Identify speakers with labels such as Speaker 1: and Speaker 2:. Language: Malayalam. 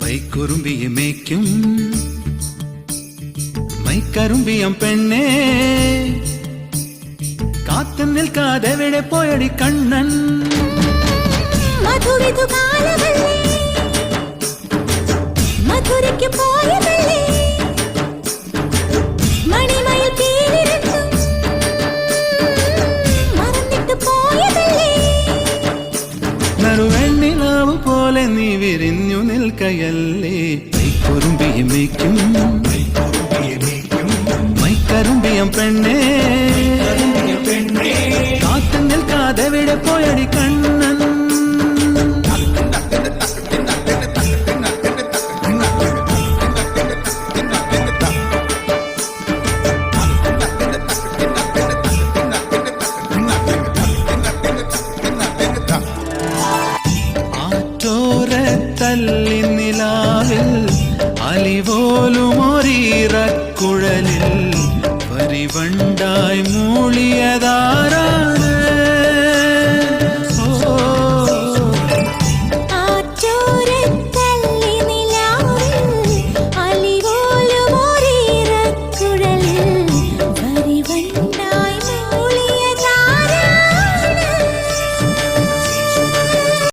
Speaker 1: പൈക്കുറുമ്പിയെ മേയ്ക്കും മൈക്കറുമ്പിയം പെണ്ണേ കാത്തു നിൽക്കാതെ എവിടെ പോയടി കണ്ണൻ നീ വിരിഞ്ഞു നിൽക്കയല്ലേ? കുറുമ്പിയും മേയ്ക്കും കല്ലിനിലാവിൽ നിലാവിൽ അലിപോലും ഒരീറക്കുഴലിൽ പരിവണ്ടായി മൂളിയതാ